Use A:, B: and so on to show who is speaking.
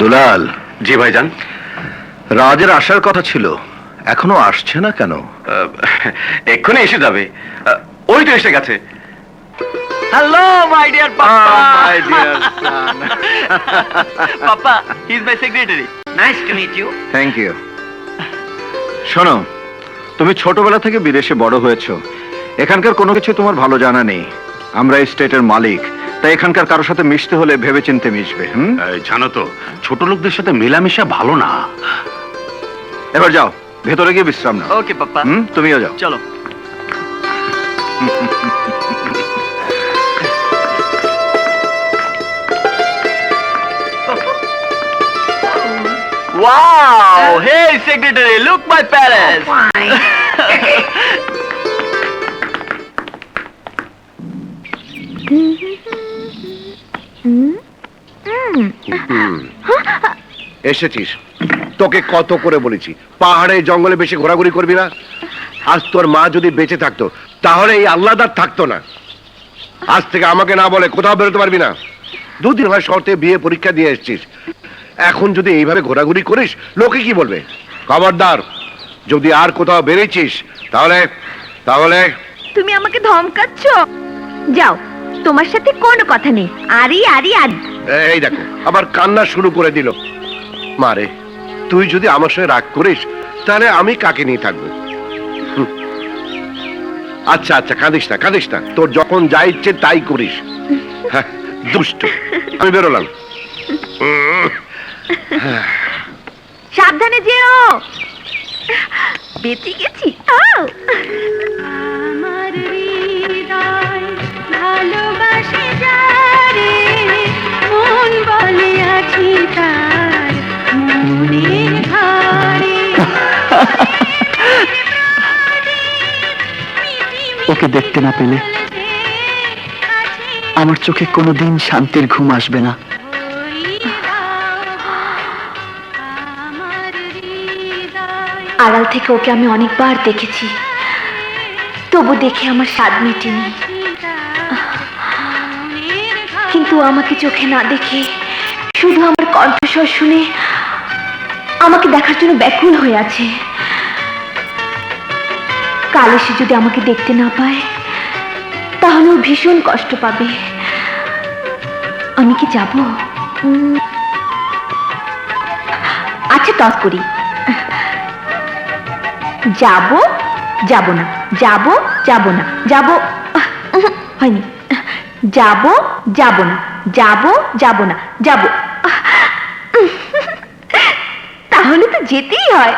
A: দুলাল।
B: জি ভাইজান।
A: রাজের আসার কথা ছিল। এখনও আসছে না কেন?
B: এক্ষুনি এসে যাবে। ওই তো এসে গেছে।
C: Hello my dear papa
A: my dear son.
C: Papa he is my secretary nice to meet you
A: thank you শোনো তুমি ছোটবেলা থেকে বিদেশে বড় হয়েছো। এখানকার কোনো কিছু তোমার ভালো জানা নেই। আমরা এই স্টেটের মালিক। তাই এখানকার কারোর সাথে মিশতে হলে ভেবেচিন্তে মিশবে হুম?
B: এই, জানো তো ছোট লোকদের সাথে মেলামেশা ভালো না।
A: এবার যাও ভেতরে গিয়ে বিশ্রাম নাও।
C: ওকে পাপা
A: হুম? তুমিও যাও।
C: চলো। Wow! Hey, secretary, look my palace.
D: এসেছিস। তোকে কত করে বলেছি? পাহাড়ে, জঙ্গলে বেশি ঘোরাঘুরি করবি না? আজ তোর মা যদি বেঁচে থাকতো, তাহলে এই আল্লাদার থাকতো না। আজ থেকে আমাকে না বলে কোথাও বেরোতে পারবি না। দুদিন হয় শর্তে বিয়ে পরীক্ষা দিয়ে এসেছিস। এখন যদি এইভাবে ঘোরাঘুরি করিস, লোকে কি বলবে? খবরদার, যদি আর কোথাও বেরিয়েছিস, তাহলে তাহলে
E: তুমি আমাকে ধমকাচ্ছ? যাও। তোমার সাথে কোনো কথা নেই। আরি আরি আরি।
D: এই দেখো আবার কান্না শুরু করে দিল। মারে তুই যদি আমার সঙ্গে রাগ করিস তাহলে আমি কাকে নিয়ে থাকব? আচ্ছা আচ্ছা কাঁদিস না কাঁদিস না। তোর যখন যা ইচ্ছে তাই করিস। হ্যাঁ, দুষ্ট। আমি বেরোলাম।
E: সাবধানে যেও। বেঁচে গেছি।
C: ওকে দেখতে না পেলে, আমার চোখে কোনোদিন শান্তির ঘুম আসবে না।
E: আড়াল থেকে ওকে আমি অনেকবার দেখেছি। তবু দেখে আমার স্বাদ মেটেনি। কিন্তু আমাকে চোখে না দেখে, শুধু আমার কণ্ঠস্বর শুনে আমাকে দেখার জন্য ব্যাকুল হয়ে আছে। কাল এসে যদি আমাকে দেখতে না পায়, তাহলে ও ভীষণ কষ্ট পাবে। আমি কি যাব? আচ্ছা টস করি। যাব যাব না। যাব যাব না। যাব, হয়নি। যাব যাব না। যাব যাব না। যাব। তাহলে তো যেতেই হয়।